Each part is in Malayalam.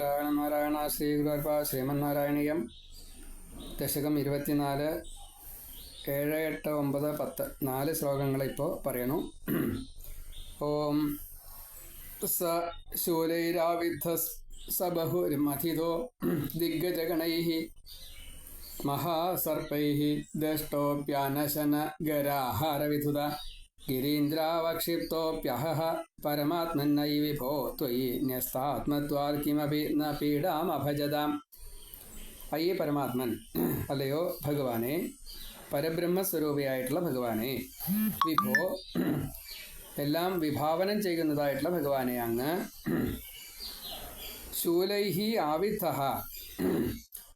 നാരായണ നാരായണ ശ്രീ ഗുരുവായൂരപ്പ ശ്രീമന്നാരായണീയം ദശകം ഇരുപത്തിനാല് ഏഴ് എട്ട് ഒമ്പത് പത്ത്. നാല് ശ്ലോകങ്ങളിപ്പോൾ പറയണു. ഓം സ ശൂലൈരാവിദ്ധ സ ബഹുർമഥിതോ ദിഗ്ഗജഗണൈ മഹാസർപ്പൈ ദഷ്ടോപ്യാനശന ഗരാഹാരവിധുത പരമാത്മന്നൈ വിഭോ ത്വയി ന്യസ്താത്മത്വാൽ കിമപി ന പീഡാമഭജതാം. അയ്യേ പരമാത്മൻ അല്ലയോ ഭഗവാനെ പരബ്രഹ്മസ്വരൂപിയായിട്ടുള്ള ഭഗവാനെ വിഭോ എല്ലാം വിഭാവനം ചെയ്യുന്നതായിട്ടുള്ള ഭഗവാനെ അങ്ങ്. ശൂലൈഹി ആവിദ്ധ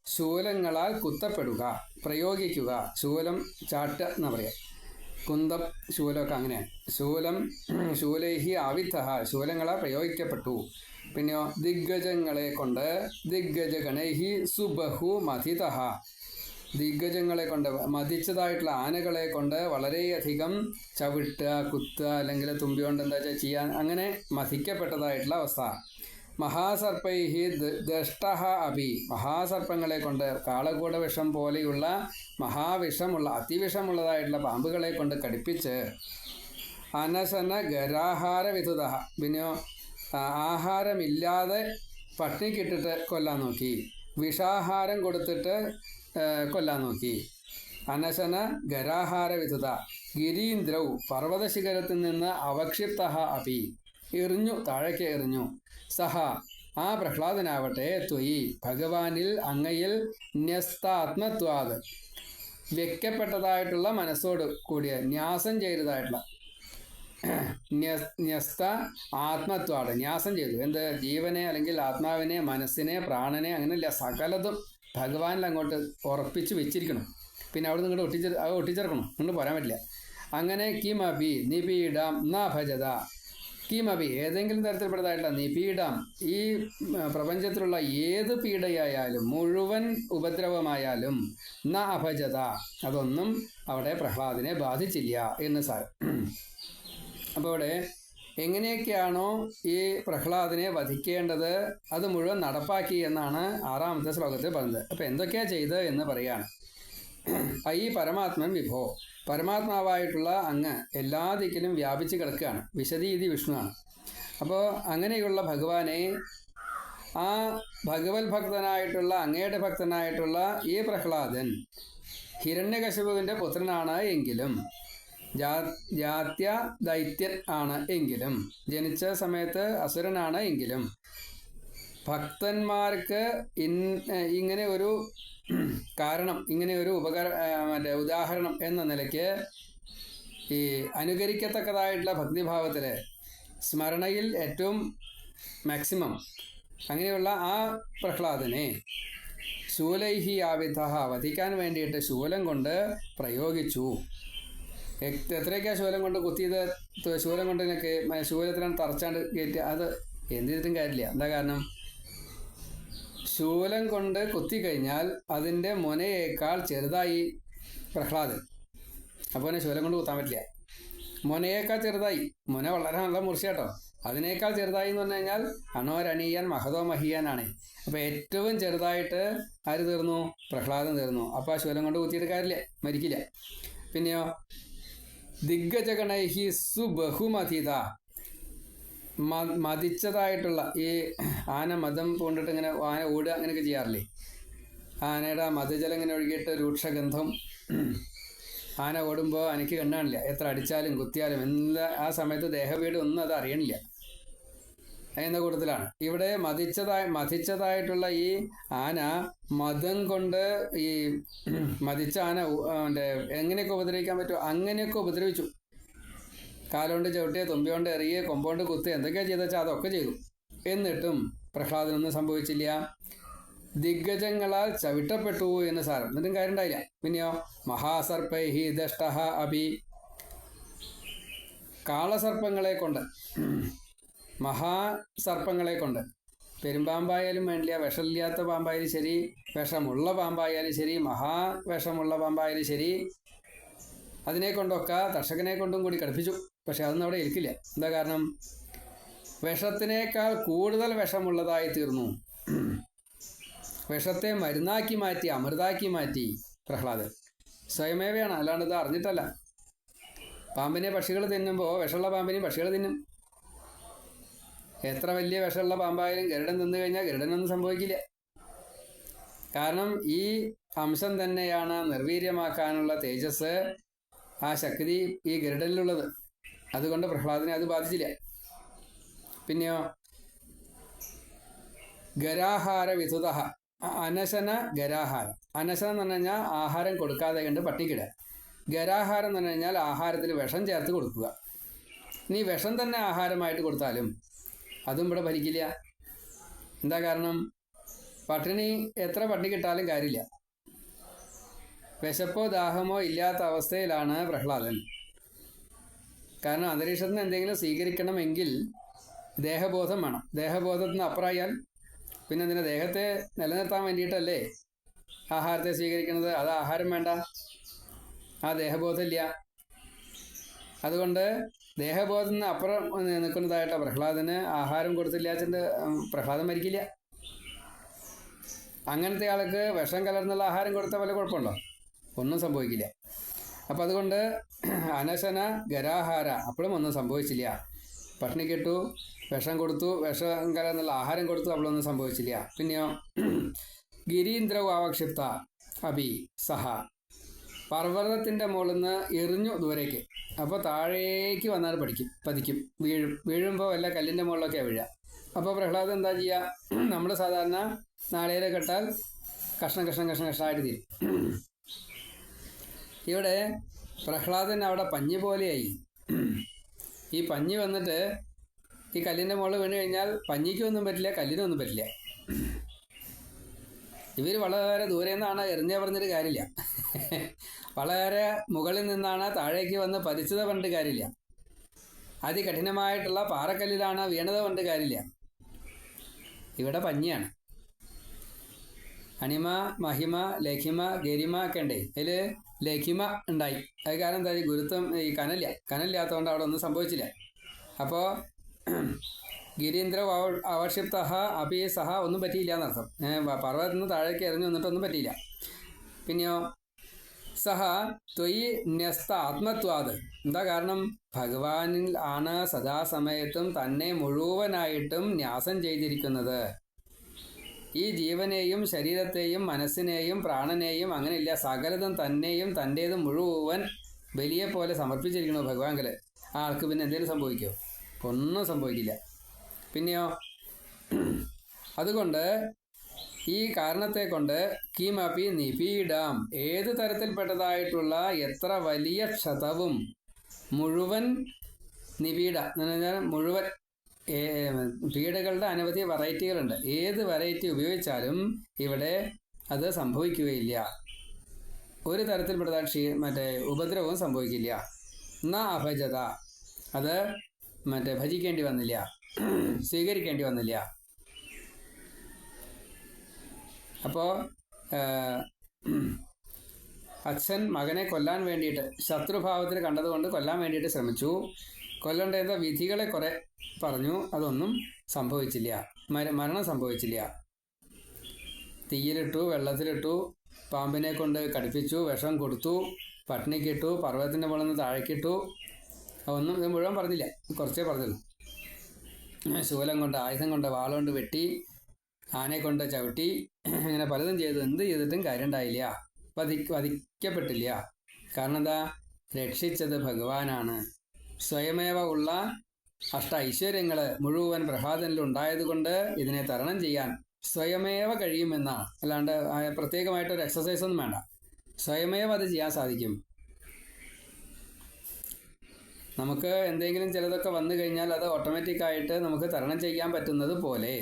ശൂലങ്ങളാൽ കുത്തപ്പെടുക പ്രയോഗിക്കുക. ശൂലം ചാട്ട എന്ന് പറയാം. കുന്തം ശൂലമൊക്കെ അങ്ങനെയാണ് ശൂലം ശൂലൈഹി ആവിദ്ധ ശൂലങ്ങളെ പ്രയോഗിക്കപ്പെട്ടു. പിന്നെയോ ദിഗ്ഗജങ്ങളെ കൊണ്ട് ദിഗ്ഗജ ഗണൈഹി സുബഹു മഥിത ദിഗ്ഗജങ്ങളെ കൊണ്ട് മതിച്ചതായിട്ടുള്ള ആനകളെ കൊണ്ട് വളരെയധികം ചവിട്ടുക കുത്തുക അല്ലെങ്കിൽ തുമ്പി കൊണ്ട് എന്താ വെച്ചാൽ ചെയ്യാൻ അങ്ങനെ മതിക്കപ്പെട്ടതായിട്ടുള്ള അവസ്ഥ. മഹാസർപ്പൈഹി ദഷ്ട അഭി. മഹാസർപ്പങ്ങളെ കൊണ്ട് കാളകൂട വിഷം പോലെയുള്ള മഹാവിഷമുള്ള അതിവിഷമുള്ളതായിട്ടുള്ള പാമ്പുകളെ കൊണ്ട് കടിപ്പിച്ച് അനശന ഗരാഹാര വിധുത പിന്നെയോ ആഹാരമില്ലാതെ പട്ടിക്കിട്ടിട്ട് കൊല്ലാൻ നോക്കി. വിഷാഹാരം കൊടുത്തിട്ട് കൊല്ലാൻ നോക്കി. അനശന ഗരാഹാര വിധുത ഗിരീന്ദ്രൗ പർവതശിഖരത്തിൽ നിന്ന് അവക്ഷിപ്ത അപി എറിഞ്ഞു താഴേക്ക് എറിഞ്ഞു. സഹ. ആ പ്രഹ്ലാദനാവട്ടെ ത്വയി. ഭഗവാനിൽ അങ്ങയിൽ ന്യസ്താത്മത്വാത് വ്യക്കപ്പെട്ടതായിട്ടുള്ള മനസ്സോട് കൂടിയ ന്യാസം ചെയ്തതായിട്ടുള്ള. ന്യസ്ത ആത്മത്വാട് ന്യാസം ചെയ്തു. എന്ത്? ജീവനെ അല്ലെങ്കിൽ ആത്മാവിനെ മനസ്സിനെ പ്രാണനെ അങ്ങനെയല്ല സകലതും ഭഗവാനിൽ അങ്ങോട്ട് ഉറപ്പിച്ച് വെച്ചിരിക്കണം. പിന്നെ അവിടെ നിങ്ങൾ ഒട്ടിച്ചെ ഒട്ടിച്ചേർക്കണം കൊണ്ട് പോരാൻ പറ്റില്ല. അങ്ങനെ കിമപി നിപീഡം ന ഭജത. കിമപി ഏതെങ്കിലും തരത്തിൽപ്പെട്ടതായിട്ടുള്ള നിപീഡം ഈ പ്രപഞ്ചത്തിലുള്ള ഏത് പീഡയായാലും മുഴുവൻ ഉപദ്രവമായാലും ന അഭജത. അതൊന്നും അവിടെ പ്രഹ്ലാദിനെ ബാധിച്ചില്ല എന്ന് സാർ അപ്പോൾ ഇവിടെ എങ്ങനെയൊക്കെയാണോ ഈ പ്രഹ്ലാദിനെ വധിക്കേണ്ടത് അത് മുഴുവൻ നടപ്പാക്കി എന്നാണ് ആറാമത്തെ ശ്ലോകത്തിൽ പറഞ്ഞത്. അപ്പോൾ എന്തൊക്കെയാണ് ചെയ്തത് എന്ന് പറയാണ്. ഈ പരമാത്മൻ വിഭോ. പരമാത്മാവായിട്ടുള്ള അങ്ങ് എല്ലാ ദിക്കിലും വ്യാപിച്ച് കിടക്കുകയാണ്. വിശദീതി വിഷ്ണുവാണ്. അപ്പോൾ അങ്ങനെയുള്ള ഭഗവാനെ ആ ഭഗവത് ഭക്തനായിട്ടുള്ള അങ്ങയുടെ ഭക്തനായിട്ടുള്ള ഈ പ്രഹ്ലാദൻ ഹിരണ്യകശിപുവിന്റെ പുത്രനാണ് എങ്കിലും ജാത്യ ദൈത്യൻ ആണ് എങ്കിലും ജനിച്ച സമയത്ത് അസുരനാണ് എങ്കിലും ഭക്തന്മാർക്ക് ഇങ്ങനെ ഒരു കാരണം ഇങ്ങനെ ഒരു ഉപകര മറ്റേ ഉദാഹരണം എന്ന നിലയ്ക്ക് ഈ അനുകരിക്കത്തക്കതായിട്ടുള്ള ഭക്തിഭാവത്തിൽ സ്മരണയിൽ ഏറ്റവും മാക്സിമം അങ്ങനെയുള്ള ആ പ്രഹ്ലാദനെ ശൂലൈഹി ആവിധ വധിക്കാൻ വേണ്ടിയിട്ട് ശൂലം കൊണ്ട് പ്രയോഗിച്ചു. എത്രയൊക്കെയാ ശൂലം കൊണ്ട് കുത്തിയത്? ശൂലം കൊണ്ട് ശൂലത്തിനാണ് തറച്ചാണ്ട് കയറ്റി അത് എന്ത് ചെയ്തിട്ടും കാര്യമില്ല എന്താ കാരണം? ശൂലം കൊണ്ട് കുത്തിക്കഴിഞ്ഞാൽ അതിന്റെ മുനയേക്കാൾ ചെറുതായി പ്രഹ്ലാദൻ. അപ്പോൾ തന്നെ ശൂലം കൊണ്ട് കുത്താൻ പറ്റില്ല. മുനയേക്കാൾ ചെറുതായി. മുന വളരെ നല്ല മുറിച്ചാട്ടോ അതിനേക്കാൾ ചെറുതായി എന്ന് പറഞ്ഞു കഴിഞ്ഞാൽ അണോരണീയൻ മഹതോ മഹിയാനാണ് അപ്പോൾ ഏറ്റവും ചെറുതായിട്ട് ആര് തീർന്നു? പ്രഹ്ലാദൻ തീർന്നു. അപ്പോൾ ആ ശൂലം കൊണ്ട് കുത്തിയിട്ട് കാര്യമില്ല. മരിക്കില്ല. പിന്നെയോ? ദിഗ്ഗജഗണൈഹി സുബഹുമതിത മതിച്ചതായിട്ടുള്ള ഈ ആന മതം പൂണ്ടിട്ട് ഇങ്ങനെ ആന ഓടുക അങ്ങനെയൊക്കെ ചെയ്യാറില്ലേ? ആനയുടെ മതജലം ഇങ്ങനെ ഒഴുകിയിട്ട് രൂക്ഷഗന്ധം ആന ഓടുമ്പോൾ എനിക്ക് കണ്ണാണില്ല. എത്ര അടിച്ചാലും കുത്തിയാലും എല്ലാ ആ സമയത്ത് ദേഹവീട് ഒന്നും അത് അറിയണില്ല. എന്ന കൂട്ടത്തിലാണ്? ഇവിടെ മതിച്ചതായി മതിച്ചതായിട്ടുള്ള ഈ ആന മതം കൊണ്ട് ഈ മതിച്ച ആന എങ്ങനെയൊക്കെ ഉപദ്രവിക്കാൻ പറ്റുമോ? അങ്ങനെയൊക്കെ ഉപദ്രവിച്ചു. കാലുകൊണ്ട് ചവിട്ടിയ തുമ്പി എറിയ കൊമ്പോണ്ട് കുത്തി എന്തൊക്കെയാ ചെയ്ത വെച്ചാൽ അതൊക്കെ ചെയ്തു. എന്നിട്ടും പ്രഹ്ലാദനൊന്നും സംഭവിച്ചില്ല. ദിഗ്ഗജങ്ങളാൽ ചവിട്ടപ്പെട്ടു എന്ന് സാരം. എന്നിട്ടും കാര്യം ഉണ്ടായില്ല പിന്നെയോ മഹാസർപ്പൈഹി ദഷ്ടഹ അഭി. കാളസർപ്പങ്ങളെ കൊണ്ട് മഹാസർപ്പങ്ങളെ കൊണ്ട്. പെരുമ്പാമ്പായാലും വേണ്ടില്ല വിഷമില്ലാത്ത പാമ്പായാലും ശരി വിഷമുള്ള പാമ്പായാലും ശരി മഹാ മഹാവിഷമുള്ള പാമ്പായാലും ശരി. അതിനെ കൊണ്ടൊക്കെ തർഷകനെ കൊണ്ടും കൂടി കടുപ്പിച്ചു പക്ഷെ അതൊന്നും അവിടെ ഏൽക്കില്ല. എന്താ കാരണം? വിഷത്തിനേക്കാൾ കൂടുതൽ വിഷമുള്ളതായി തീർന്നു. വിഷത്തെ മരുന്നാക്കി മാറ്റി അമൃതാക്കി മാറ്റി പ്രഹ്ലാദൻ. സ്വയമേവയാണ്. അല്ലാണ്ട് ഇത് അറിഞ്ഞിട്ടല്ല. പാമ്പിനെ പക്ഷികൾ തിന്നുമ്പോൾ വിഷമുള്ള പാമ്പിനെയും പക്ഷികൾ തിന്നും. എത്ര വലിയ വിഷമുള്ള പാമ്പായാലും ഗരുഡൻ തിന്നു കഴിഞ്ഞാൽ ഗരുഡനൊന്നും സംഭവിക്കില്ല. കാരണം ഈ അംശം തന്നെയാണ് നിർവീര്യമാക്കാനുള്ള തേജസ് ആ ശക്തി ഈ ഗരുഡനിലുള്ളത്. അതുകൊണ്ട് പ്രഹ്ലാദനെ അത് ബാധിച്ചില്ല. പിന്നെയോ? ഗരാഹാര വിധുത അനശന ഗരാഹാരം. അനശനം എന്ന് പറഞ്ഞു കഴിഞ്ഞാൽ ആഹാരം കൊടുക്കാതെ കണ്ട് പട്ടിക്കിടുക. ഗരാഹാരം എന്ന് പറഞ്ഞു കഴിഞ്ഞാൽ ആഹാരത്തിൽ വിഷം ചേർത്ത് കൊടുക്കുക. നീ വിഷം തന്നെ ആഹാരമായിട്ട് കൊടുത്താലും അതും ഇവിടെ ഭരിക്കില്ല എന്താ കാരണം? പട്ടിണി എത്ര പട്ടിണി കിട്ടാലും കാര്യമില്ല. വിശപ്പോ ദാഹമോ ഇല്ലാത്ത അവസ്ഥയിലാണ് പ്രഹ്ലാദൻ. കാരണം അന്തരീക്ഷത്തിൽ നിന്ന് എന്തെങ്കിലും സ്വീകരിക്കണമെങ്കിൽ ദേഹബോധം വേണം. ദേഹബോധത്തിന് അപ്പുറമായാൽ പിന്നെ അതിന്റെ ദേഹത്തെ നിലനിർത്താൻ വേണ്ടിയിട്ടല്ലേ ആഹാരത്തെ സ്വീകരിക്കുന്നത്? അത് ആഹാരം വേണ്ട. ആ ദേഹബോധമില്ല. അതുകൊണ്ട് ദേഹബോധത്തിന് അപ്പുറം നിൽക്കുന്നതായിട്ട് പ്രഹ്ലാദന് ആഹാരം കൊടുത്തില്ലാച്ചിട്ട് പ്രഹ്ലാദം മരിക്കില്ല. അങ്ങനത്തെ ആൾക്ക് വിഷം കലർന്നുള്ള ആഹാരം കൊടുത്താൽ വല്ല കുഴപ്പമുണ്ടോ? ഒന്നും സംഭവിക്കില്ല. അപ്പം അതുകൊണ്ട് അനശന ഗരാഹാര അപ്പോഴും ഒന്നും സംഭവിച്ചില്ല. പട്ടിണി കെട്ടു വിഷം കൊടുത്തു വിഷം കലർന്നുള്ള ആഹാരം കൊടുത്തു അപ്പോഴൊന്നും സംഭവിച്ചില്ല. പിന്നെയോ ഗിരീന്ദ്രവ് ആവക്ഷിപ്ത അഭി സഹ. പർവതത്തിന്റെ മുകളിൽ നിന്ന് എറിഞ്ഞു ദൂരേക്ക്. അപ്പോൾ താഴേക്ക് വന്നാൽ പഠിക്കും പതിക്കും. വീഴും വീഴുമ്പോൾ വല്ല കല്ലിന്റെ മുകളിലൊക്കെയാണ് വീഴുക അപ്പോൾ പ്രഹ്ലാദം എന്താ ചെയ്യുക നമ്മൾ സാധാരണ നാളേരെ കെട്ടാൽ കഷ്ണം കഷ്ണം കഷ്ണം കഷ്ണമായിട്ട് തീരും. ഇവിടെ പ്രഹ്ലാദൻ അവിടെ പഞ്ഞി പോലെയായി. ഈ പഞ്ഞി വന്നിട്ട് ഈ കല്ലിന്റെ മുകളിൽ വീണ് കഴിഞ്ഞാൽ പഞ്ഞിക്കൊന്നും പറ്റില്ല കല്ലിനൊന്നും പറ്റില്ല. ഇവർ വളരെ ദൂരെ നിന്നാണ് എറിഞ്ഞ പറഞ്ഞിട്ട് കാര്യമില്ല. വളരെ മുകളിൽ നിന്നാണ് താഴേക്ക് വന്ന് പതിച്ചത് പറഞ്ഞിട്ട് കാര്യമില്ല. അതികഠിനമായിട്ടുള്ള പാറക്കല്ലിലാണ് വീണത് പറഞ്ഞിട്ട് കാര്യമില്ല. ഇവിടെ പഞ്ഞിയാണ്. അണിമ മഹിമ ലഖിമ ഗരിമ ഒക്കെ ഉണ്ട്. അതിൽ ലഖിമ ഉണ്ടായി. അത് കാരണം എന്താ ഗുരുത്വം ഈ കനല്ല കനലില്ലാത്തതുകൊണ്ട് അവിടെ ഒന്നും സംഭവിച്ചില്ല. അപ്പോ ഗിരീന്ദ്ര അവക്ഷിപ്ത അപി സഹ ഒന്നും പറ്റിയില്ല എന്നർത്ഥം. പർവതത്തിൽ നിന്ന് താഴേക്ക് ഇറങ്ങി വന്നിട്ടൊന്നും പറ്റിയില്ല. പിന്നെയോ സഹ ത്വയി ന്യസ്ത ആത്മത്വാത്. എന്താ കാരണം? ഭഗവാനിൽ ആണ് സദാസമയത്തും തന്നെ മുഴുവനായിട്ടും ന്യാസം ചെയ്തിരിക്കുന്നത്. ഈ ജീവനെയും ശരീരത്തെയും മനസ്സിനെയും പ്രാണനെയും അങ്ങനെയില്ല സകലതും തന്നെയും തന്റേതും മുഴുവൻ വലിയ പോലെ സമർപ്പിച്ചിരിക്കണു ഭഗവാൻകൽ. ആൾക്ക് പിന്നെ എന്തെങ്കിലും സംഭവിക്കോ? ഒന്നും സംഭവിക്കില്ല. പിന്നെയോ? അതുകൊണ്ട് ഈ കാരണത്തെ കൊണ്ട് കീമാപ്പി നിപീഡാം. ഏത് തരത്തിൽപ്പെട്ടതായിട്ടുള്ള എത്ര വലിയ ക്ഷതവും മുഴുവൻ നിപീഡ എന്ന് പറഞ്ഞാൽ മുഴുവൻ പീഡകളുടെ അനവധി വെറൈറ്റികളുണ്ട്. ഏത് വെറൈറ്റി ഉപയോഗിച്ചാലും ഇവിടെ അത് സംഭവിക്കുകയില്ല. ഒരു തരത്തിൽപ്പെട്ട ക്ഷീ മറ്റേ ഉപദ്രവവും സംഭവിക്കില്ല. ന അഭജത. അത് മറ്റേ ഭജിക്കേണ്ടി വന്നില്ല. സ്വീകരിക്കേണ്ടി വന്നില്ല. അപ്പോൾ അച്ഛൻ മകനെ കൊല്ലാൻ വേണ്ടിയിട്ട് ശത്രുഭാവത്തിൽ കണ്ടതുകൊണ്ട് കൊല്ലാൻ വേണ്ടിയിട്ട് ശ്രമിച്ചു. കൊല്ലേണ്ട വിധികളെ കുറെ പറഞ്ഞു. അതൊന്നും സംഭവിച്ചില്ല. മരണം സംഭവിച്ചില്ല. തീയിലിട്ടു വെള്ളത്തിലിട്ടു പാമ്പിനെ കൊണ്ട് കടിപ്പിച്ചു വിഷം കൊടുത്തു പട്ടിണിക്കിട്ടു പർവതത്തിന്റെ മുകളിൽ നിന്ന് താഴേക്കിട്ടു. ഒന്നും ഇത് മുഴുവൻ പറഞ്ഞില്ല. കുറച്ചേ പറഞ്ഞുള്ളൂ. ശൂലം കൊണ്ട് ആയുധം കൊണ്ട് വാളുകൊണ്ട് വെട്ടി ആനയെ കൊണ്ട് ചവിട്ടി അങ്ങനെ പലതും ചെയ്തു. എന്ത് ചെയ്തിട്ടും കാര്യം ഉണ്ടായില്ല. വധി വധിക്കപ്പെട്ടില്ല. കാരണം എന്താ? രക്ഷിച്ചത് ഭഗവാനാണ്. സ്വയമേവ ഉള്ള അഷ്ട ഐശ്വര്യങ്ങൾ മുഴുവൻ പ്രഹ്ലാദനിൽ ഉണ്ടായതുകൊണ്ട് ഇതിനെ തരണം ചെയ്യാൻ സ്വയമേവ കഴിയുമെന്നാണ് അല്ലാണ്ട് പ്രത്യേകമായിട്ട് ഒരു എക്സസൈസ് ഒന്നും വേണ്ട. സ്വയമേവ അത് ചെയ്യാൻ സാധിക്കും. നമുക്ക് എന്തെങ്കിലും ചിലതൊക്കെ വന്നു കഴിഞ്ഞാൽ അത് ഓട്ടോമാറ്റിക് ആയിട്ട് നമുക്ക് തരണം ചെയ്യാൻ പറ്റുന്നത് പോലെ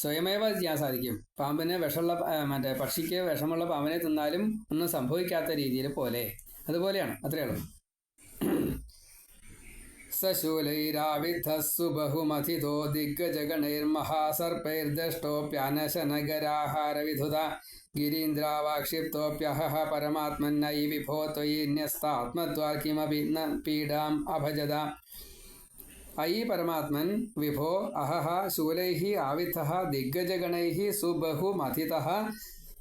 സ്വയമേവ ചെയ്യാൻ സാധിക്കും. പാമ്പിന് വിഷമുള്ള മറ്റേ പക്ഷിക്ക് വിഷമുള്ള പാമ്പിനെ തിന്നാലും ഒന്നും സംഭവിക്കാത്ത രീതിയിൽ പോലെ. അതുപോലെയാണ് അത്രയേ ഉള്ളൂ. सशूलैराविधस्सु बहुमथितो दिग्गजगणैर्महासर्पैर्दष्टोऽप्यानशनगराहारविधुत गिरीन्द्रावाक्षिप्तोऽप्यहः परमात्मन्नयि विभो त्वयि न्यस्तात्मद्वा किमपि न पीडाम् अभजद। अयि परमात्मन् विभो अहः शूलैः आवितः दिग्गजगणैः सुबहुमथितः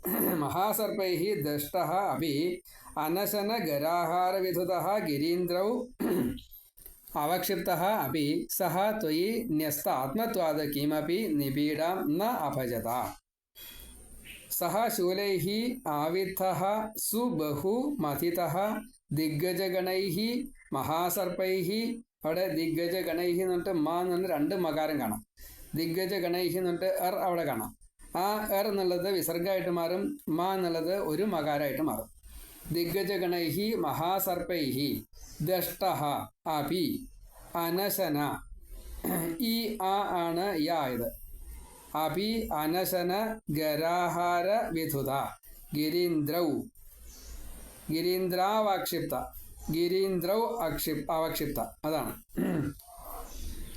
महासर्पैः दष्टः अपि अनशनगराहारविधुतः गिरीन्द्रौ അവക്ഷിപ്തഃ അപി സഹ ത്വയി ന്യസ്ത ആത്മത്വാദ കിമപി നിപീഡം ന അഭജത സഹ ശൂലൈः ആവിദ്ധः സുബഹു മഥിതः ദിഗ്ഗജഗണൈः മഹാസർപ്പൈः അവിടെ ദിഗ്ഗജഗണൈഹി എന്ന് പറഞ്ഞിട്ട് മാ എന്ന് പറഞ്ഞ രണ്ട് മകാരം കാണാം. ദിഗ്ഗജഗണൈഹി എന്ന് പറഞ്ഞിട്ട് എർ അവിടെ കാണാം. ആ എർ എന്നുള്ളത് വിസർഗമായിട്ട് മാറും മാ എന്നുള്ളത് ഒരു മകാരമായിട്ട് മാറും. ദിഗ്ഗജഗണൈഹി മഹാസർപ്പൈഹി ദഷ്ടഹ അപി അനശന ഈ ആ ആണ് ഈ ആയത് അപി അനശന ഗരാഹാര വിധുത ഗിരീന്ദ്രൗ ഗിരീന്ദ്രാവാക്ഷിപ്ത ഗിരീന്ദ്രൗ അക്ഷിപ് അവക്ഷിപ്ത അതാണ്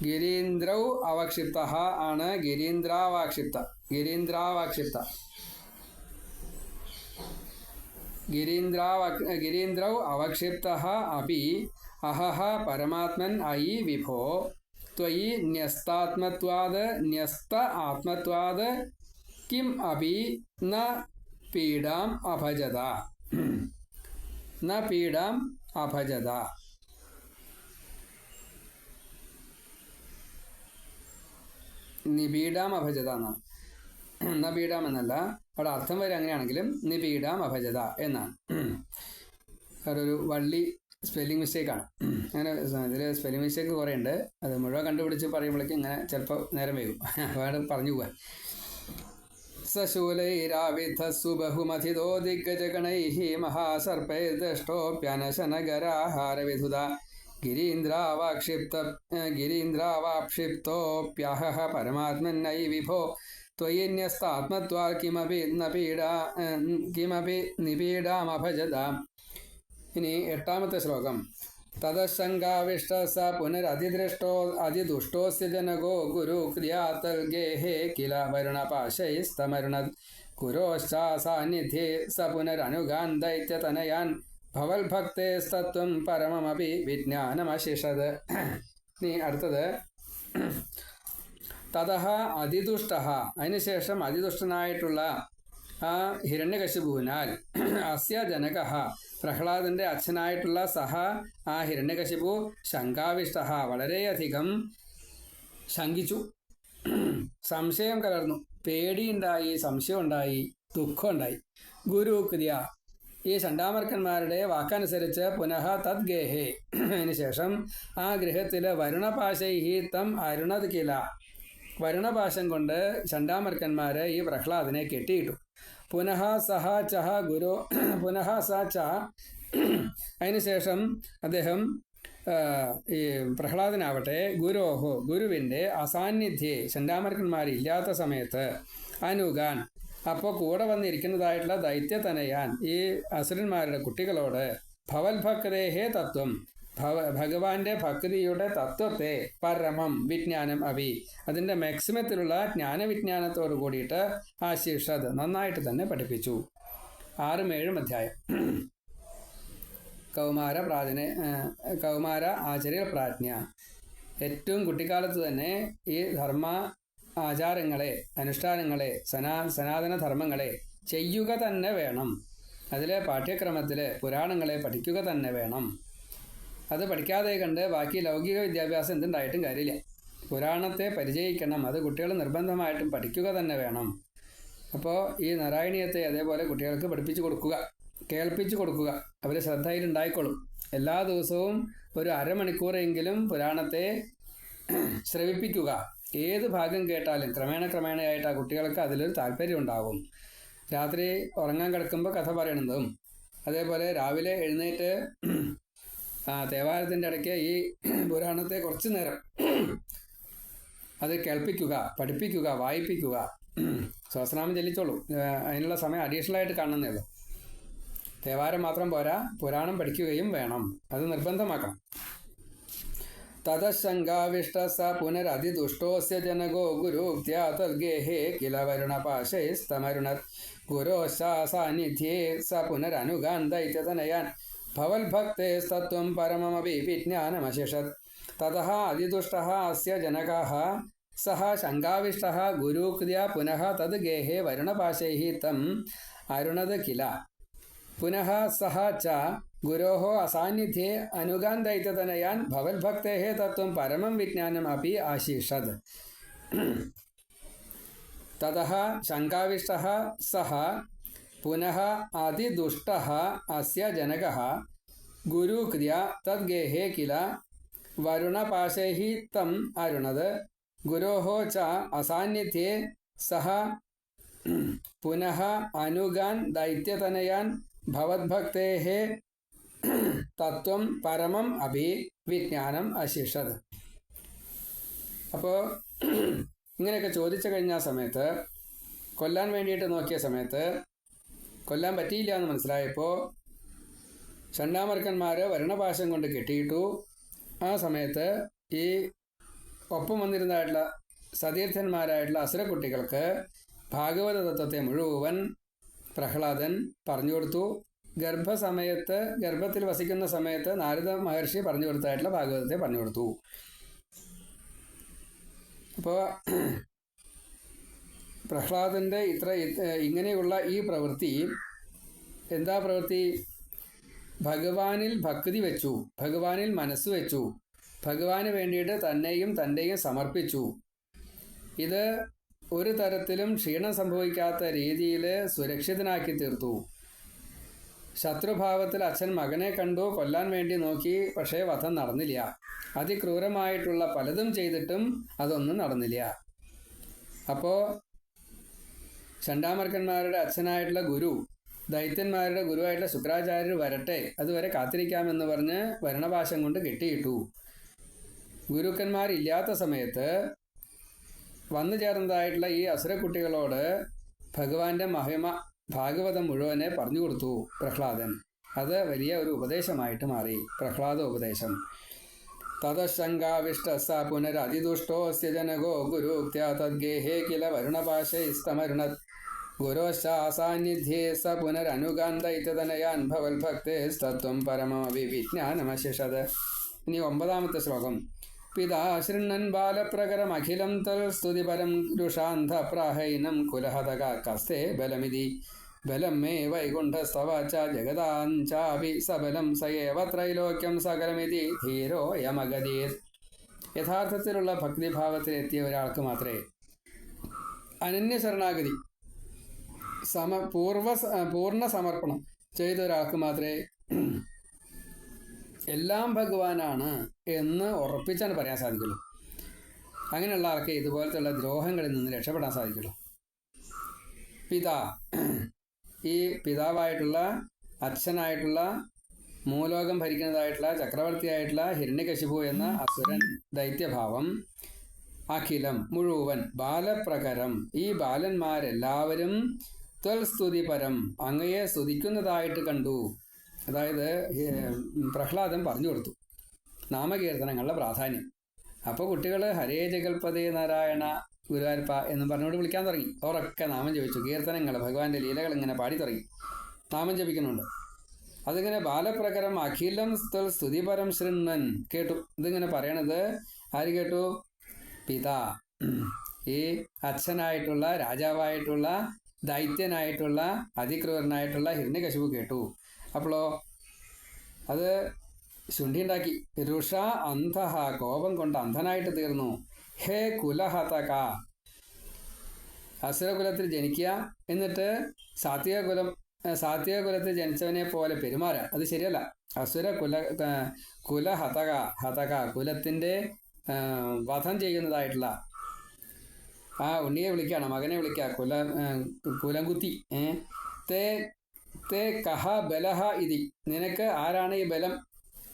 ഗിരീന്ദ്രൗ അവക്ഷിപ്ത ആണ് ഗിരീന്ദ്രാവാക്ഷിപ്ത ഗിരീന്ദ്രാവാക്ഷിപ്ത ഗിരീന്ദ്രാവ ഗിരീന്ദ്രൗ അവക്ഷിപ്ത അപ്പി അഹഹ പരമാത്മൻ അയി വിഭോ ത്വയി ന്യസ്താത്മത്വാത് ന്യസ്ത ആത്മത്വാത് കിം അപി ന പീഡാം അഭജത ന പീഡാം അഭജത നിബീഡാം അഭജത എന്നാണ് ന പീഡാം എന്നല്ല। അവിടെ അർത്ഥം വരെ അങ്ങനെയാണെങ്കിലും നിപീഡാം അഭജത എന്നാണ് അവിടെ ഒരു വള്ളി സ്പെല്ലിംഗ് മിസ്റ്റേക്കാണ് അങ്ങനെ ഇതിൽ സ്പെല്ലിംഗ് മിസ്റ്റേക്ക് കുറേ ഉണ്ട് അത് മുഴുവൻ കണ്ടുപിടിച്ച് പറയുമ്പോഴേക്കും ഇങ്ങനെ ചിലപ്പോൾ നേരം വൈകും അപ്പോൾ പറഞ്ഞു പോകാൻ सशूलैराविधस्सु बहुमथितो दिग्गजगणैः महासर्पैर्दष्टोऽप्यनशनगराहारविधुदा गिरीन्द्रावाक्षिप्त गिरीन्द्रावाक्षिप्तोऽप्यहः परमात्मन्नयि विभो त्वयि न्यस्तात्मत्वा किमपि न पीडा किमपि निपीडामभजताम् ഇനി എട്ടാമത്തെ ശ്ലോകം തദശങ്കാവിഷ്ട സ പുനരതിദൃഷ്ടോ അതിദുഷ്ടോസ്യ ജനകോ ഗുരു ക്രിയാതൽഗേഹേ കില വരുണപാശൈസ്തമരുണത് ഗുരോശ്ചാസാന്നിധ്യേ സ പുനരനുഗാൻ ദൈത്യതനയാൻ ഭവൽഭക്തേസ്തത്വം പരമമപി വിജ്ഞാനമശിഷത് ഇനി അടുത്തത് തതഹ അതിദുഷ്ട അതിനുശേഷം അതിദുഷ്ടനായിട്ടുള്ള ആ ഹിരണ്യകശിപുവിനാൽ അസ്യ ജനക പ്രഹ്ലാദന്റെ അച്ഛനായിട്ടുള്ള സഹ ആ ഹിരണ്യകശിപു ശങ്കാവിഷ്ട വളരെയധികം ശങ്കിച്ചു. സംശയം കലർന്നു. പേടിയുണ്ടായി സംശയമുണ്ടായി ദുഃഖമുണ്ടായി. ഗുരു കൃതിയ ഈ ചണ്ടാമർക്കന്മാരുടെ വാക്കനുസരിച്ച് പുനഃ തദ് ഗേഹേ. അതിനുശേഷം ആ ഗൃഹത്തിലെ വരുണപാശൈഹി തം അരുണത് കില. വരുണപാശം കൊണ്ട് ചണ്ടാമർക്കന്മാര് ഈ പ്രഹ്ലാദിനെ കെട്ടിയിട്ടു. പുനഃ സഹ ചഹ ഗുരു പുനഃ സ ച. അതിനുശേഷം അദ്ദേഹം ഈ പ്രഹ്ലാദനാവട്ടെ ഗുരോഹോ ഗുരുവിന്റെ അസാന്നിധ്യേ ചണ്ടാമർക്കന്മാരില്ലാത്ത സമയത്ത് അനുഗാൻ. അപ്പോൾ കൂടെ വന്നിരിക്കുന്നതായിട്ടുള്ള ദൈത്യതനയാൻ ഈ അസുരന്മാരുടെ കുട്ടികളോട് ഭവത്ഭക്തേഹേ തത്വം ഭഗവാന്റെ ഭക്തിയുടെ തത്വത്തെ പരമം വിജ്ഞാനം അവി അതിന്റെ മാക്സിമത്തിലുള്ള ജ്ഞാനവിജ്ഞാനത്തോട് കൂടിയിട്ട് ആ ശിക്ഷത് നന്നായിട്ട് തന്നെ പഠിപ്പിച്ചു. ആറും ഏഴും അധ്യായം. കൗമാര പ്രാജ്ഞ കൗമാര ആചാര്യ പ്രാജ്ഞ. ഏറ്റവും കുട്ടിക്കാലത്ത് തന്നെ ഈ ധർമ്മ ആചാരങ്ങളെ അനുഷ്ഠാനങ്ങളെ സനാ സനാതന ധർമ്മങ്ങളെ ചെയ്യുക തന്നെ വേണം. അതിലെ പാഠ്യക്രമത്തിൽ പുരാണങ്ങളെ പഠിക്കുക തന്നെ വേണം. അത് പഠിക്കാതെ കണ്ട് ബാക്കി ലൗകിക വിദ്യാഭ്യാസം എന്തുണ്ടായിട്ടും കാര്യമില്ല. പുരാണത്തെ പരിചയിക്കണം. അത് കുട്ടികൾ നിർബന്ധമായിട്ടും പഠിക്കുക തന്നെ വേണം. അപ്പോൾ ഈ നാരായണീയത്തെ അതേപോലെ കുട്ടികൾക്ക് പഠിപ്പിച്ചു കൊടുക്കുക. കേൾപ്പിച്ചു കൊടുക്കുക. അവർ ശ്രദ്ധയിലുണ്ടായിക്കോളും. എല്ലാ ദിവസവും ഒരു അരമണിക്കൂറെങ്കിലും പുരാണത്തെ ശ്രവിപ്പിക്കുക. ഏത് ഭാഗം കേട്ടാലും ക്രമേണ ക്രമേണയായിട്ട് ആ കുട്ടികൾക്ക് അതിലൊരു താല്പര്യം ഉണ്ടാകും രാത്രി ഉറങ്ങാൻ കിടക്കുമ്പോൾ കഥ പറയണതും. അതേപോലെ രാവിലെ എഴുന്നേറ്റ് ആ തേവാരത്തിന്റെ ഇടയ്ക്ക് ഈ പുരാണത്തെ കുറച്ച് നേരം അത് കേൾപ്പിക്കുക പഠിപ്പിക്കുക വായിപ്പിക്കുക. സഹസ്രനാമം ചെല്ലിച്ചോളൂ അതിനുള്ള സമയം അഡീഷണൽ ആയിട്ട് കാണുന്നേ ഉള്ളൂ. തേവാരം മാത്രം പോരാ പുരാണം പഠിക്കുകയും വേണം. അത് നിർബന്ധമാക്കണം. തതശങ്കാവിഷ്ട സ പുനരതിദുഷ്ടോസ്യ ജനകോ ഗുരുക്ത്യാതർഗേഹേ കില വരുണപാശൈസ്തമരുണർ ഗുരോ സാന്നിധ്യേ സ പുനരനുഗാൻ ദൈത്യതനയാൻ ഭവൽഭക്തേസ്തത്വം പരമമപി വിജ്ഞാനമശിഷത് തതः അതിദുഷ്ടः अस्य जनकः सः शङ्काविष्टः गुरुक्रिया पुनः तद् गेहे वरुणपाशैः तम् अरुणद किल पुनः सः च गुरोः असान्निध्ये अनुगान् दैत्यतनयान् भवद्भक्तेः तत्त्वं परमं विज्ञानम् अपि आशीर्षत् ततः शङ्काविष्टः सः पुनः अतिदुष्टः अस्य जनकः गुरुक्रिया तद्गेहे किल वरुणपाशैः तम् अरुणद गुरोः च असान्निध्ये सः पुनः अनुगान् दैत्यतनयान् ഭവദ്ഭക്തേः തത്വം പരമം അഭി വിജ്ഞാനം അശിഷത് അപ്പോൾ ഇങ്ങനെയൊക്കെ ചോദിച്ചു കഴിഞ്ഞ സമയത്ത് കൊല്ലാൻ വേണ്ടിയിട്ട് നോക്കിയ സമയത്ത് കൊല്ലാൻ പറ്റിയില്ല എന്ന് മനസ്സിലായപ്പോൾ ഷണ്ടാമർക്കന്മാർ വരണപാശം കൊണ്ട് കെട്ടിയിട്ടു. ആ സമയത്ത് ഈ ഒപ്പം വന്നിരുന്നതായിട്ടുള്ള സതീർത്ഥന്മാരായിട്ടുള്ള അസുരക്കുട്ടികൾക്ക് ഭാഗവത തത്വത്തെ മുഴുവൻ പ്രഹ്ലാദൻ പറഞ്ഞു കൊടുത്തു. ഗർഭസമയത്ത് ഗർഭത്തിൽ വസിക്കുന്ന സമയത്ത് നാരദ മഹർഷി പറഞ്ഞു കൊടുത്തായിട്ടുള്ള ഭാഗവതത്തെ പറഞ്ഞു കൊടുത്തു. അപ്പോൾ പ്രഹ്ലാദന്റെ ഇത്ര ഇങ്ങനെയുള്ള ഈ പ്രവൃത്തി എന്താ പ്രവൃത്തി? ഭഗവാനിൽ ഭക്തി വെച്ചു ഭഗവാനിൽ മനസ്സ് വെച്ചു ഭഗവാന് വേണ്ടിയിട്ട് തന്നെയും തന്റെയും സമർപ്പിച്ചു. ഇത് ഒരു തരത്തിലും ക്ഷീണം സംഭവിക്കാത്ത രീതിയിൽ സുരക്ഷിതനാക്കി തീർത്തു. ശത്രുഭാവത്തിൽ അച്ഛൻ മകനെ കണ്ടു കൊല്ലാൻ വേണ്ടി നോക്കി പക്ഷേ വധം നടന്നില്ല. അതിക്രൂരമായിട്ടുള്ള പലതും ചെയ്തിട്ടും അതൊന്നും നടന്നില്ല. അപ്പോൾ ചണ്ടാമർക്കന്മാരുടെ അച്ഛനായിട്ടുള്ള ഗുരു ദൈത്യന്മാരുടെ ഗുരുവായിട്ടുള്ള ശുക്രാചാര്യർ വരട്ടെ അതുവരെ കാത്തിരിക്കാമെന്ന് പറഞ്ഞ് വരണപാശം കൊണ്ട് കെട്ടിയിട്ടു. ഗുരുക്കന്മാരില്ലാത്ത സമയത്ത് വന്നു ചേർന്നതായിട്ടുള്ള ഈ അസുരക്കുട്ടികളോട് ഭഗവാന്റെ മഹിമ ഭാഗവതം മുഴുവനെ പറഞ്ഞു കൊടുത്തു പ്രഹ്ലാദൻ. അത് വലിയ ഒരു ഉപദേശമായിട്ട് മാറി പ്രഹ്ലാദ ഉപദേശം തതശങ്കാവിഷ്ട സ പുനരതിദുഷ്ടോസ്യ ജനകോ ഗുരുക്ത്യാ തദ്ഗേഹേ കില വരുണപാശൈസ്തമരുണത് ഗുരോശാസാന്നിധ്യേ സ പുനരനുഗാന്തൈതനയാൻ ഭവൽഭക്തേസ്തത്വം പരമമവി വിജ്ഞാനമശിഷത് ഇനി ഒമ്പതാമത്തെ ശ്ലോകം. പിതാശൃണ്ണൻ ബാലപ്രകരം അഖിലം തൽ സ്തുതിപരം രുഷാന്ധപ്രാഹൈനം കസ്തേ ബലമിതി. ബലം മേ വൈകുണ്ഠസ്തവ ച ജഗതാഞ്ചാപി സബലം സയേവ ത്രൈലോക്യം സകലമിതി ധീരോ യമഗതീർ യഥാർത്ഥത്തിലുള്ള ഭക്തിഭാവത്തിലെത്തിയ ഒരാൾക്ക് മാത്രമേ അനന്യ ശരണാഗതി സമ പൂർവ പൂർണ സമർപ്പണം ചെയ്ത ഒരാൾക്ക് മാത്രമേ എല്ലാം ഭഗവാനാണ് എന്ന് ഉറപ്പിച്ചാണ് പറയാൻ സാധിക്കുള്ളൂ. അങ്ങനെയുള്ള ആൾക്ക് ഇതുപോലത്തെയുള്ള ദ്രോഹങ്ങളിൽ നിന്ന് രക്ഷപ്പെടാൻ സാധിക്കുള്ളൂ. പിതാ ഈ പിതാവായിട്ടുള്ള അച്ഛനായിട്ടുള്ള മൂലോകം ഭരിക്കുന്നതായിട്ടുള്ള ചക്രവർത്തിയായിട്ടുള്ള ഹിരണ്യകശിപു എന്ന അസുരൻ ദൈത്യഭാവം അഖിലം മുഴുവൻ ബാലപ്രകരം ഈ ബാലന്മാരെല്ലാവരും ത്വൽസ്തുതി പരം അങ്ങയെ സ്തുതിക്കുന്നതായിട്ട് കണ്ടു. അതായത് പ്രഹ്ലാദൻ പറഞ്ഞു കൊടുത്തു. നാമകീർത്തനങ്ങളുടെ പ്രാധാന്യം. അപ്പോൾ കുട്ടികൾ ഹരേ ജഗൽപതി നാരായണ ഗുരുവായൂരപ്പ എന്ന് പറഞ്ഞുകൊണ്ട് വിളിക്കാൻ തുടങ്ങി. അവരൊക്കെ നാമം ജപിച്ചു. കീർത്തനങ്ങൾ ഭഗവാന്റെ ലീലകൾ ഇങ്ങനെ പാടി തുടങ്ങി. നാമം ജപിക്കുന്നുണ്ട്. അതിങ്ങനെ ബാലപ്രകരം അഖിലം സ്ഥൽ സ്തുതിപരം ശൃണ്ണൻ കേട്ടു. ഇതിങ്ങനെ പറയണത് ആര് കേട്ടു? പിതാ. ഈ അച്ഛനായിട്ടുള്ള രാജാവായിട്ടുള്ള ദൈത്യനായിട്ടുള്ള അതിക്രൂരനായിട്ടുള്ള ഹിരണ്യകശിപു കേട്ടു. അപ്പോളോ അത് ശുണ്ഠി ഉണ്ടാക്കി രുഷ അന്ധഹ കോപം കൊണ്ട് അന്ധനായിട്ട് തീർന്നു. ഹേ കുലഹതക. അസുരകുലത്തിൽ ജനിക്കുക എന്നിട്ട് സാത്വികകുലം സാത്വികകുലത്തിൽ സാത്വിക കുലത്തിൽ ജനിച്ചവനെ പോലെ പെരുമാറുക. അത് ശരിയല്ല. അസുര കുല കുലഹതക ഹതക കുലത്തിന്റെ വധം ചെയ്യുന്നതായിട്ടുള്ള ആ ഉണ്ണിയെ വിളിക്കുകയാണ് മകനെ വിളിക്കുക കുല കുലംകുത്തി തേ തേ കഹ ബലഹ ഇതി. നിനക്ക് ആരാണ് ഈ ബലം?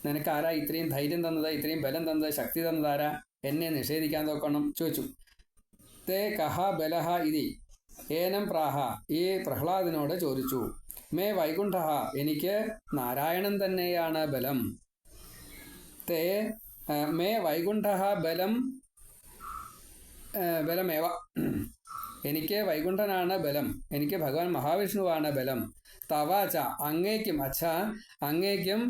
നിനക്ക് ആരാ ഇത്രയും ധൈര്യം തന്നത്? ഇത്രയും ബലം തന്നത്? ശക്തി തന്നത് ആരാ? എന്നെ നിഷേധിക്കാൻ നോക്കണം. ചോദിച്ചു. തേ കഹ ബലഹ ഇതി. ഏനം പ്രാഹ. ഈ പ്രഹ്ലാദിനോട് ചോദിച്ചു. മേ വൈകുണ്ഠ എനിക്ക് നാരായണൻ തന്നെയാണ് ബലം. തേ മേ വൈകുണ്ഠ ബലം ബലമേവ. എനിക്ക് വൈകുണ്ഠനാണ് ബലം. എനിക്ക് ഭഗവാൻ മഹാവിഷ്ണുവാണ് ബലം. തവാച അങ്ങേക്കും അച്ഛ അങ്ങേക്കും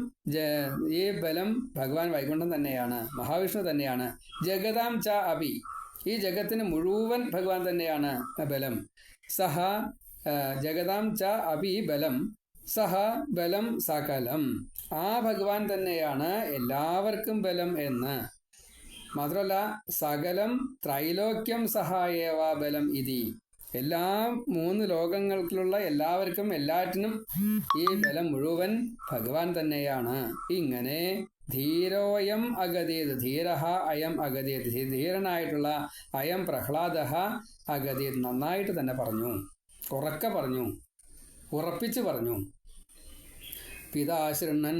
ഈ ബലം ഭഗവാൻ വൈകുണ്ഠം തന്നെയാണ് മഹാവിഷ്ണു തന്നെയാണ്. ജഗതാം ച അഭി. ഈ ജഗത്തിന് മുഴുവൻ ഭഗവാൻ തന്നെയാണ് ബലം. സഹ ജഗതാം ച അഭി ബലം. സഹ ബലം സകലം. ആ ഭഗവാൻ തന്നെയാണ് എല്ലാവർക്കും ബലം എന്ന്. മാത്രമല്ല സകലം ത്രൈലോക്യം സഹായേവ ബലം ഇതി. എല്ലാ മൂന്ന് ലോകങ്ങൾക്കുള്ള എല്ലാവർക്കും എല്ലാറ്റിനും ഈ ബലം മുഴുവൻ ഭഗവാൻ തന്നെയാണ്. ഇങ്ങനെ ധീരോയം അഗതീത് ധീരഹ അയം അഗതീത് ധീരനായിട്ടുള്ള അയം പ്രഹ്ലാദ അഗതീത് നന്നായിട്ട് തന്നെ പറഞ്ഞു. ഉറക്കെ പറഞ്ഞു. ഉറപ്പിച്ചു പറഞ്ഞു. പിതാശൃണ്ണൻ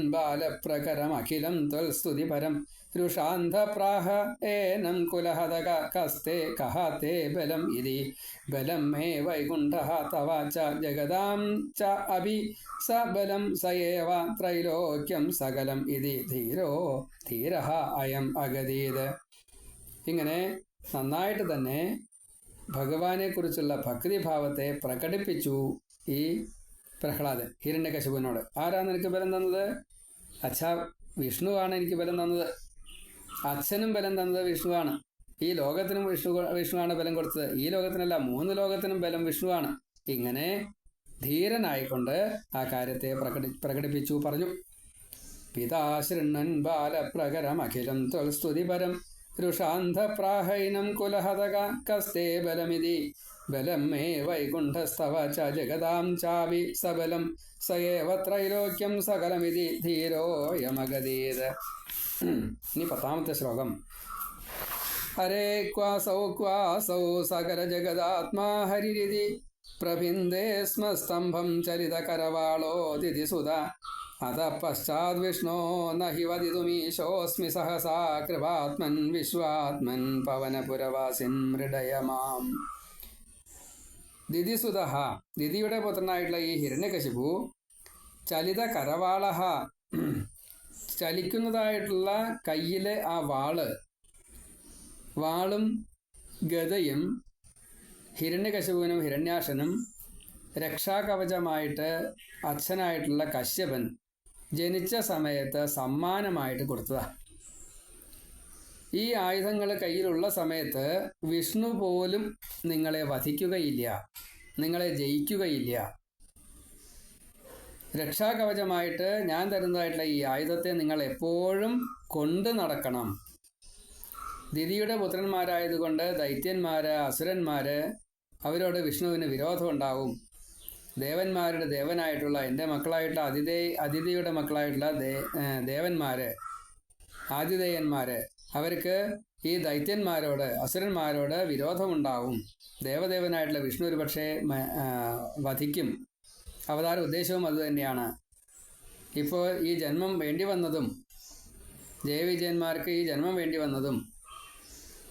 ത്വൽ സ്തുതി പരം രുഷാന്ധപ്രാഹ ഏനം കുലഹതക കസ്തേ കഹാത്തെ ബലം ഇതി. മേ വൈകുണ്ഠ തവ ച ജഗതാം ച അഭി. സ ബലം സ ഏവ ത്രൈലോക്യം സകലം ഇതി. ധീരോ ധീര അയം അഗതീത്. ഇങ്ങനെ നന്നായിട്ട് തന്നെ ഭഗവാനെക്കുറിച്ചുള്ള ഭക്തിഭാവത്തെ പ്രകടിപ്പിച്ചു ഈ പ്രഹ്ലാദൻ ഹിരണ്യകശുപനോട് ആരാ നിനക്ക് ബലം തന്നത്? അച്ഛാ വിഷ്ണുവാണ് എനിക്ക് ബലം തന്നത്. അച്ഛനും ബലം തന്നത് വിഷ്ണുവാണ്. ഈ ലോകത്തിനും വിഷ്ണു വിഷ്ണുവാണ് ബലം കൊടുത്തത്. ഈ ലോകത്തിനല്ല മൂന്ന് ലോകത്തിനും ബലം വിഷ്ണുവാണ്. ഇങ്ങനെ ധീരനായിക്കൊണ്ട് ആ കാര്യത്തെ പ്രകടി പ്രകടിപ്പിച്ചു പറഞ്ഞു. പിതാശൃണ്ണൻ ബാലപ്രകരമഖിലം തൊൽസ്തുതിപരം രുഷാന്ധപ്രാഹൈനം കുലഹതക കസ്തേ ബലമിതി. ബലം മേ വൈകുണ്ഠസ്തവ ച ജഗതാം ചാവി സബലം. സയേവ ത്രൈലോക്യം സകലമിതി ധീരോയമഗതീത്. ഇനി പത്താമത്തെ ശ്ലോകം. ഹരേ ക്വാസൗ ക്വാസൗ സകല ജഗദാത്മാ ഹരിരിതി. പ്രഭിന്ദേ സ്മ സ്തംഭം ചരിതകരവാളോ ദിതിസുത അത പശ്ചാത് വിഷ്ണോ നഹി വതിതുമീശോസ്മി സഹസാ കൃപാത്മൻ വിശ്വാത്മൻ പവനപുരവാസിൻ മൃഡയമാം. ദിതിസുത ദിതിയുടെ പുത്രനായിട്ടുള്ള ഈ ഹിരണ്യകശിപു ചലിത കരവാളഹ ചലിക്കുന്നതായിട്ടുള്ള കയ്യിലെ ആ വാൾ. വാളും ഗതയും ഹിരണ്യകശിപുവിനും ഹിരണ്യാശനും രക്ഷാകവചമായിട്ട് അച്ഛനായിട്ടുള്ള കശ്യപൻ ജനിച്ച സമയത്ത് സമ്മാനമായിട്ട് കൊടുത്തതാണ് ഈ ആയുധങ്ങൾ കയ്യിലുള്ള സമയത്ത് വിഷ്ണു പോലും നിങ്ങളെ വധിക്കുകയില്ല നിങ്ങളെ ജയിക്കുകയില്ല. രക്ഷാകവചമായിട്ട് ഞാൻ തരുന്നതായിട്ടുള്ള ഈ ആയുധത്തെ നിങ്ങൾ എപ്പോഴും കൊണ്ടു നടക്കണം. ദിതിയുടെ പുത്രന്മാരായതുകൊണ്ട് ദൈത്യന്മാര് അസുരന്മാര് അവരോട് വിഷ്ണുവിന് വിരോധമുണ്ടാവും. ദേവന്മാരുടെ ദേവനായിട്ടുള്ള എന്റെ മക്കളായിട്ടുള്ള അതിഥേ അതിഥിയുടെ മക്കളായിട്ടുള്ള ദേ ദേവന്മാര് ആതിഥേയന്മാര് അവർക്ക് ഈ ദൈത്യന്മാരോട് അസുരന്മാരോട് വിരോധമുണ്ടാവും. ദേവദേവനായിട്ടുള്ള വിഷ്ണു ഒരു പക്ഷേ വധിക്കും. അവതാര ഉദ്ദേശവും അതുതന്നെയാണ് ഇപ്പോൾ ഈ ജന്മം വേണ്ടി വന്നതും ജയവിജയന്മാർക്ക് ഈ ജന്മം വേണ്ടി വന്നതും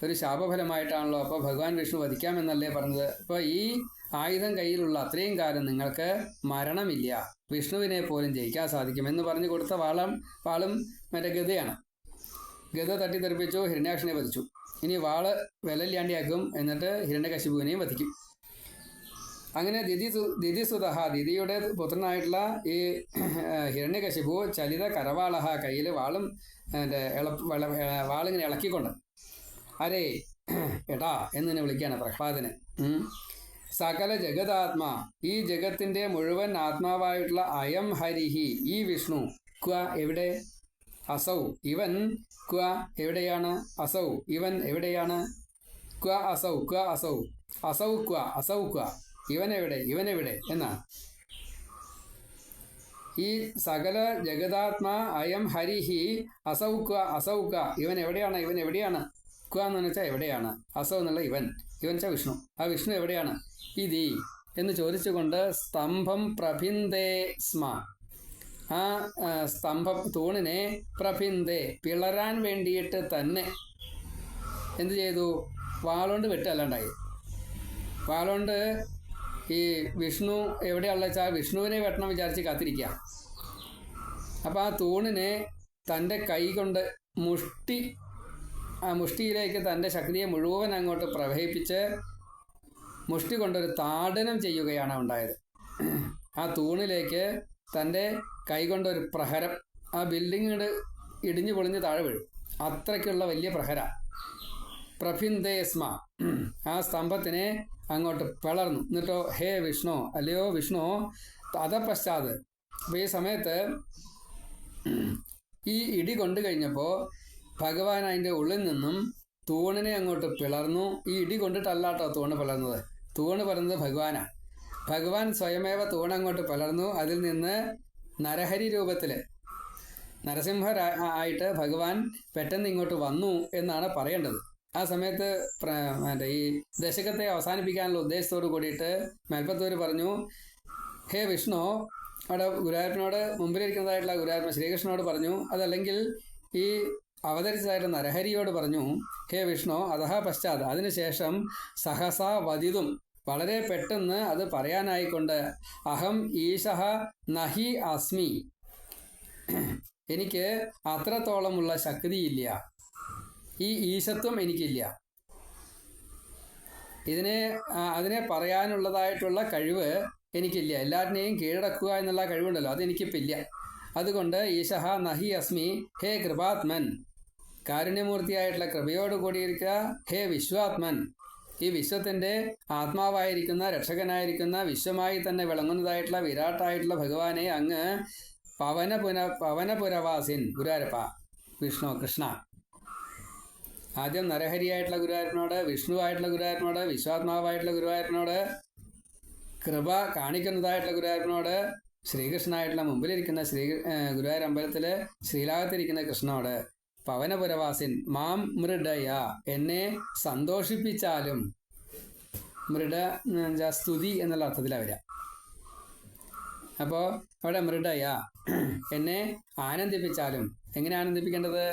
ഒരു ശാപഫലമായിട്ടാണല്ലോ അപ്പോൾ ഭഗവാൻ വിഷ്ണു വധിക്കാമെന്നല്ലേ പറഞ്ഞത്. അപ്പോൾ ഈ ആയുധം കയ്യിലുള്ള അത്രയും കാലം നിങ്ങൾക്ക് മരണമില്ല. വിഷ്ണുവിനെ പോലും ജയിക്കാൻ സാധിക്കും എന്ന് പറഞ്ഞു കൊടുത്ത വാളം വാളും മറ്റേ ഗതയാണ് ഗത തട്ടിത്തെറിപ്പിച്ചു ഹിരണ്യാക്ഷനെ വധിച്ചു. ഇനി വാൾ വിലയില്ലാണ്ടിയാക്കും എന്നിട്ട് ഹിരണ്യകശിപുവിനെയും വധിക്കും. അങ്ങനെ ദിതി ദിതിസുതഹ ദിതിയുടെ പുത്രനായിട്ടുള്ള ഈ ഹിരണ്യകശിപു ചലിത കരവാളഹ കയ്യിൽ വാളും എന്റെ വാളിങ്ങനെ ഇളക്കിക്കൊണ്ട് അരേ എടാ എന്നിങ്ങനെ വിളിക്കുകയാണ് പ്രഹ്ലാദന്. സകല ജഗതാത്മാ ഈ ജഗത്തിന്റെ മുഴുവൻ ആത്മാവായിട്ടുള്ള അയം ഹരിഹി ഈ വിഷ്ണു ക്വ എവിടെ? അസൗ ഇവൻ ക്വ എവിടെയാണ്? അസൗ ഇവൻ എവിടെയാണ്? ക്വ അസൗ ക്വ അസൗ അസൗ ക്വ അസൗ ക്വ. ഇവനെവിടെ? ഇവൻ എവിടെ എന്നാണ് ഈ സകല ജഗതാത്മാ അയം ഹരിഹി അസൗക്ക അസൗക്ക ഇവൻ എവിടെയാണ്? ഇവൻ എവിടെയാണ്? ക്വ എന്ന് വെച്ചാൽ എവിടെയാണ്? അസൗ എന്നുള്ള ഇവൻ. ഇവൻ വെച്ചാൽ വിഷ്ണു. ആ വിഷ്ണു എവിടെയാണ്? ഇതി. എന്ന് ചോദിച്ചുകൊണ്ട് സ്തംഭം പ്രഭിന്ദേ സ്മ. ആ, സ്തംഭം തൂണിനെ പ്രഭിന്ദേ പിളരാൻ വേണ്ടിയിട്ട് തന്നെ. എന്ത് ചെയ്തു? വാളുകൊണ്ട് വെട്ടല്ലാണ്ടായി വാളുകൊണ്ട് ഈ വിഷ്ണു എവിടെയുള്ള വെച്ചാൽ വിഷ്ണുവിനെ വെട്ടണം വിചാരിച്ച് കാത്തിരിക്കുക അപ്പോൾ ആ തൂണിനെ തന്റെ കൈ കൊണ്ട് മുഷ്ടി ആ മുഷ്ടിയിലേക്ക് തന്റെ ശക്തിയെ മുഴുവൻ അങ്ങോട്ട് പ്രവഹിപ്പിച്ച് മുഷ്ടി കൊണ്ടൊരു താടനം ചെയ്യുകയാണ് ഉണ്ടായത്. ആ തൂണിലേക്ക് തന്റെ കൈകൊണ്ടൊരു പ്രഹരം ആ ബിൽഡിങ്ങിട് ഇടിഞ്ഞു പൊളിഞ്ഞ് താഴെ വീഴും. അത്രയ്ക്കുള്ള വലിയ പ്രഹര. പ്രഭിന്ദേസ്മ ആ സ്തംഭത്തിനെ അങ്ങോട്ട് പിളർന്നു. എന്നിട്ടോ ഹേ വിഷ്ണു അല്ലയോ വിഷ്ണു തഥപശ്ചാത് അപ്പോൾ ഈ സമയത്ത് ഈ ഇടി കൊണ്ടു കഴിഞ്ഞപ്പോൾ ഭഗവാൻ അതിന്റെ ഉള്ളിൽ നിന്നും തൂണിനെ അങ്ങോട്ട് പിളർന്നു. ഈ ഇടി കൊണ്ടിട്ടല്ലാട്ടോ തൂണ് പിളർന്നത്. തൂണ് പിളർന്നത് ഭഗവാനാണ് ഭഗവാൻ സ്വയമേവ തൂണ് അങ്ങോട്ട് പിളർന്നു. അതിൽ നിന്ന് നരഹരി രൂപത്തിൽ നരസിംഹ ആയിട്ട് ഭഗവാൻ പെട്ടെന്ന് ഇങ്ങോട്ട് വന്നു എന്നാണ് പറയേണ്ടത്. ആ സമയത്ത് മറ്റേ ഈ ദശകത്തെ അവസാനിപ്പിക്കാനുള്ള ഉദ്ദേശത്തോട് കൂടിയിട്ട് മേൽപ്പത്തൂര് പറഞ്ഞു ഹേ വിഷ്ണു അവിടെ ഗുരുവായൂരനോട് മുമ്പിലിരിക്കുന്നതായിട്ടുള്ള ഗുരുവായൂരൻ ശ്രീകൃഷ്ണനോട് പറഞ്ഞു അതല്ലെങ്കിൽ ഈ അവതരിച്ചതായിട്ട് നരഹരിയോട് പറഞ്ഞു ഹേ വിഷ്ണു അതഹ പശ്ചാത് അതിനുശേഷം സഹസ വതിതും വളരെ പെട്ടെന്ന് അത് പറയാനായിക്കൊണ്ട് അഹം ഈശഹ നഹി അസ്മി. എനിക്ക് അത്രത്തോളമുള്ള ശക്തിയില്ല. ഈ ഈശത്വം എനിക്കില്ല. ഇതിനെ അതിനെ പറയാനുള്ളതായിട്ടുള്ള കഴിവ് എനിക്കില്ല. എല്ലാറ്റിനെയും കീഴടക്കുക എന്നുള്ള കഴിവുണ്ടല്ലോ അതെനിക്കിപ്പോൾ ഇല്ല അതുകൊണ്ട് ഈശഹ നഹി അസ്മി ഹേ കൃപാത്മൻ. കാരുണ്യമൂർത്തിയായിട്ടുള്ള കൃപയോട് കൂടിയിരിക്കുക ഹേ വിശ്വാത്മൻ. ഈ വിശ്വത്തിന്റെ ആത്മാവായിരിക്കുന്ന രക്ഷകനായിരിക്കുന്ന വിശ്വമായി തന്നെ വിളങ്ങുന്നതായിട്ടുള്ള വിരാട്ടായിട്ടുള്ള ഭഗവാനെ അങ്ങ് പവനപുന പവനപുരവാസിൻ ഗുരുവാരപ്പ വിഷ്ണു കൃഷ്ണ. ആദ്യം നരഹരിയായിട്ടുള്ള ഗുരുവായൂരനോട് വിഷ്ണുവായിട്ടുള്ള ഗുരുവായൂരനോട് വിശ്വാത്മാവായിട്ടുള്ള ഗുരുവായൂരനോട് കൃപ കാണിക്കുന്നതായിട്ടുള്ള ഗുരുവായൂരനോട് ശ്രീകൃഷ്ണനായിട്ടുള്ള മുമ്പിലിരിക്കുന്ന ശ്രീ ഗുരുവായൂർ അമ്പലത്തിൽ ശ്രീലാകത്തിരിക്കുന്ന കൃഷ്ണനോട് പവനപുരവാസിൻ മാം മൃഡയ എന്നെ സന്തോഷിപ്പിച്ചാലും മൃഡ സ്തുതി എന്നുള്ള അർത്ഥത്തിലാണ് വരിക. അപ്പോൾ അവിടെ മൃഡയ എന്നെ ആനന്ദിപ്പിച്ചാലും എങ്ങനെ ആനന്ദിപ്പിക്കേണ്ടത്?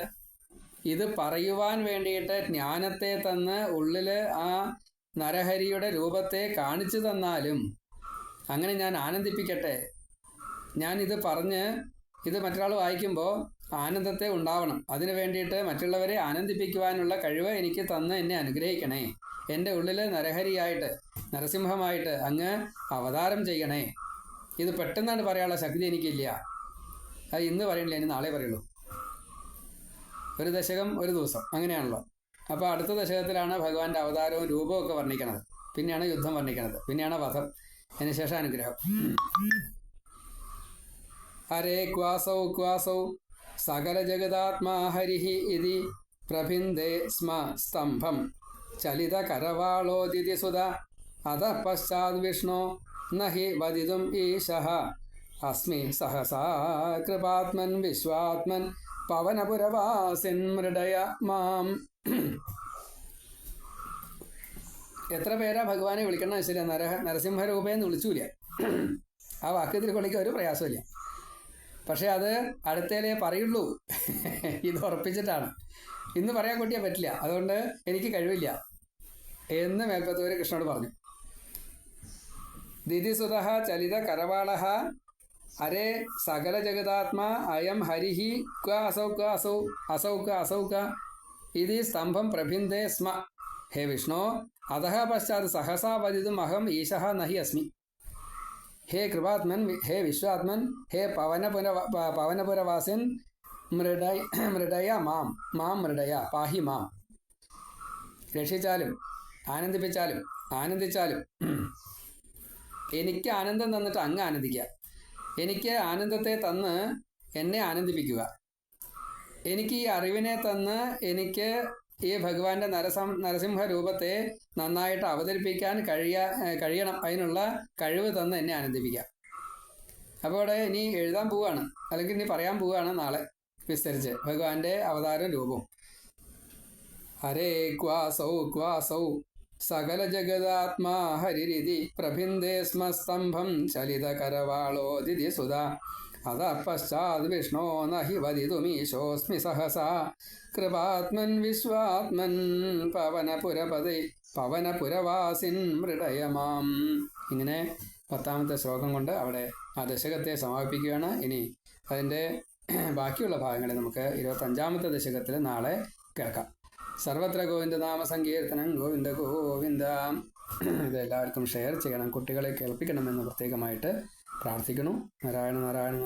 ഇത് പറയുവാൻ വേണ്ടിയിട്ട് ജ്ഞാനത്തെ തന്ന് ഉള്ളിൽ ആ നരഹരിയുടെ രൂപത്തെ കാണിച്ചു തന്നാലും അങ്ങനെ ഞാൻ ആനന്ദിപ്പിക്കട്ടെ. ഞാൻ ഇത് പറഞ്ഞ് ഇത് മറ്റൊരാൾ വായിക്കുമ്പോൾ ആനന്ദത്തെ ഉണ്ടാവണം. അതിനു വേണ്ടിയിട്ട് മറ്റുള്ളവരെ ആനന്ദിപ്പിക്കുവാനുള്ള കഴിവ് എനിക്ക് തന്ന് എന്നെ അനുഗ്രഹിക്കണേ. എന്റെ ഉള്ളിൽ നരഹരിയായിട്ട് നരസിംഹമായിട്ട് അങ്ങ് അവതാരം ചെയ്യണേ. ഇത് പെട്ടെന്നാണ് പറയാനുള്ള ശക്തി എനിക്കില്ല. അത് ഇന്ന് പറയണില്ല ഇനി നാളെ പറയുള്ളൂ. ഒരു ദശകം ഒരു ദിവസം. അങ്ങനെയാണല്ലോ. അപ്പോൾ അടുത്ത ദശകത്തിലാണ് ഭഗവാന്റെ അവതാരവും രൂപവും ഒക്കെ വർണിക്കണത്. പിന്നെയാണ് യുദ്ധം വർണിക്കണത്. പിന്നെയാണ് വധം. അതിനുശേഷം അനുഗ്രഹം. ഹരേ ക്വാസൗ ക്വാസൗ സകല ജഗതാത്മാ ഹരിഹി ഇതി പ്രഭിന്ദേ സ്മ സ്തംഭം. ചലിത കരവാളോദിതി സുത അത പശ്ചാത് വിഷ്ണു നഹി വദിതും ഈശ അസ്മി സഹസാ കൃപാത്മൻ വിശ്വാത്മൻ പവനപുരവാസിൻ മൃഡയ മാം. എത്ര പേരാ ഭഗവാനെ വിളിക്കണം ശരി നര നരസിംഹരൂപേന്ന് വിളിച്ചൂല ആ വാക്യത്തിൽ കൊള്ളിക്കാൻ ഒരു പ്രയാസമില്ല പക്ഷെ അത് അടുത്തേലേ പറയുള്ളൂ. ഇത് ഉറപ്പിച്ചിട്ടാണ്. ഇന്ന് പറയാൻ കൂട്ടിയാൽ പറ്റില്ല. അതുകൊണ്ട് എനിക്ക് കഴിവില്ല എന്ന് മേൽപ്പത്തൂര് കൃഷ്ണനോട് പറഞ്ഞു. ദിതിസുത ചലിത കരവാള ഹരേ സകല ജഗതാത്മാ അയം ഹരിഹി ക്വ അസൗ ക്വ അസൗ അസൗ ക്വ അസൗ ഇതി സ്തംഭം പ്രഭിന്ദേ സ്മ ഹേ വിഷ്ണു അധഃ പശ്ചാത് സഹസാ വദിതും അഹം ഈശഃ നഹി അസ്മി ഹേ കൃപാത്മൻ ഹേ വിശ്വാത്മൻ ഹേ പവനപുര പവനപുരവാസിൻ മൃഡയ മൃഡയ മാം മാം മൃഡയ പാഹി മാം രക്ഷിച്ചാലും ആനന്ദിപ്പിച്ചാലും ആനന്ദിച്ചാലും എനിക്ക് ആനന്ദം തന്നിട്ട് അങ്ങ് ആനന്ദിക്കുക। എനിക്ക് ആനന്ദത്തെ തന്ന് എന്നെ ആനന്ദിപ്പിക്കുക. എനിക്ക് ഈ അറിവിനെ തന്ന് എനിക്ക് ഈ ഭഗവാന്റെ നരസം നരസിംഹ രൂപത്തെ നന്നായിട്ട് അവതരിപ്പിക്കാൻ കഴിയ കഴിയണം. അതിനുള്ള കഴിവ് തന്ന് എന്നെ ആനന്ദിപ്പിക്കുക. അപ്പോൾ ഇവിടെ ഇനി എഴുതാൻ പോവുകയാണ്. അല്ലെങ്കിൽ ഇനി പറയാൻ പോവുകയാണ് നാളെ. വിസ്തരിച്ച്. ഭഗവാന്റെ അവതാരം രൂപം. ഹരേ ക്വാസൗ ക്വാസൗ. സകല ജഗദാത്മാ ഹരിരിതി പ്രഭിന്ദേ സ്മ സ്തംഭം ചലിത കരവാളോദിതി സുത അത പശ്ചാത് വിഷ്ണോ നഹി വദിതുമീശോസ്മി സഹസാ. കൃപാത്മൻ വിശ്വാത്മൻ പവനപുരപതി പവനപുരവാസിൻ മൃടയമാം ഇങ്ങനെ പത്താമത്തെ ശ്ലോകം കൊണ്ട് അവിടെ ആ ദശകത്തെ സമാപിപ്പിക്കുകയാണ്. ഇനി അതിന്റെ ബാക്കിയുള്ള ഭാഗങ്ങളെ നമുക്ക് ഇരുപത്തഞ്ചാമത്തെ ദശകത്തിൽ നാളെ കേൾക്കാം. സർവത്ര ഗോവിന്ദനാമ സങ്കീർത്തനം ഗോവിന്ദ ഗോവിന്ദ. ഇത് എല്ലാവർക്കും ഷെയർ ചെയ്യണം. കുട്ടികളെ കേൾപ്പിക്കണമെന്ന് പ്രത്യേകമായിട്ട് പ്രാർത്ഥിക്കുന്നു. നാരായണ നാരായണ